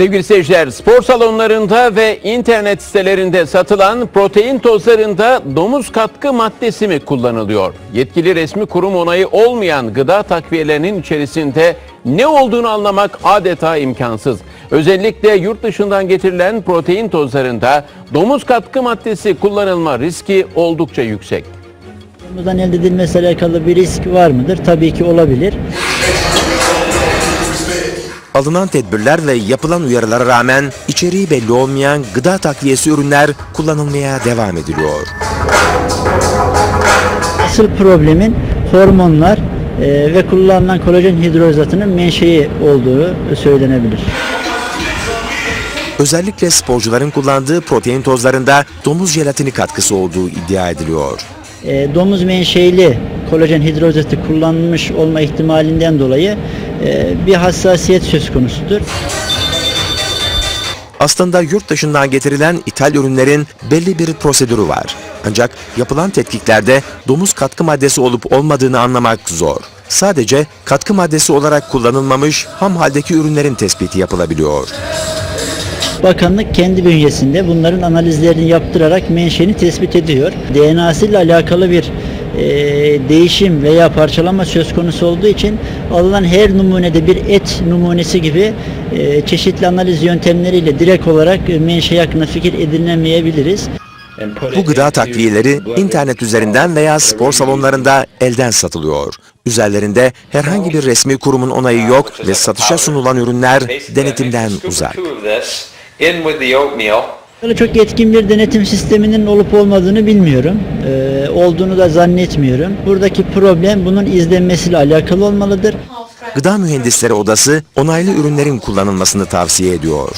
Sevgili seyirciler, spor salonlarında ve internet sitelerinde satılan protein tozlarında domuz katkı maddesi mi kullanılıyor? Yetkili resmi kurum onayı olmayan gıda takviyelerinin içerisinde ne olduğunu anlamak adeta imkansız. Özellikle yurt dışından getirilen protein tozlarında domuz katkı maddesi kullanılma riski oldukça yüksek. Buradan elde edilmesiyle alakalı bir risk var mıdır? Tabii ki olabilir. Alınan tedbirler ve yapılan uyarılara rağmen içeriği belli olmayan gıda takviyesi ürünler kullanılmaya devam ediliyor. Asıl problemin hormonlar e, ve kullanılan kolajen hidrolizatının menşei olduğu söylenebilir. Özellikle sporcuların kullandığı protein tozlarında domuz jelatini katkısı olduğu iddia ediliyor. E, domuz menşeili kolajen hidrolizatı kullanılmış olma ihtimalinden dolayı e, bir hassasiyet söz konusudur. Aslında yurt dışından getirilen ithal ürünlerin belli bir prosedürü var. Ancak yapılan tetkiklerde domuz katkı maddesi olup olmadığını anlamak zor. Sadece katkı maddesi olarak kullanılmamış ham haldeki ürünlerin tespiti yapılabiliyor. Bakanlık kendi bünyesinde bunların analizlerini yaptırarak menşeini tespit ediyor. DNA'sı ile alakalı bir e, değişim veya parçalama söz konusu olduğu için alınan her numunede bir et numunesi gibi e, çeşitli analiz yöntemleriyle direkt olarak menşe hakkında fikir edinemeyebiliriz. Bu gıda takviyeleri internet üzerinden veya spor salonlarında elden satılıyor. Üzerlerinde herhangi bir resmi kurumun onayı yok ve satışa sunulan ürünler denetimden uzak. Böyle çok etkin bir denetim sisteminin olup olmadığını bilmiyorum. E, olduğunu da zannetmiyorum. Buradaki problem bunun izlenmesiyle alakalı olmalıdır. Gıda Mühendisleri Odası onaylı ürünlerin kullanılmasını tavsiye ediyor.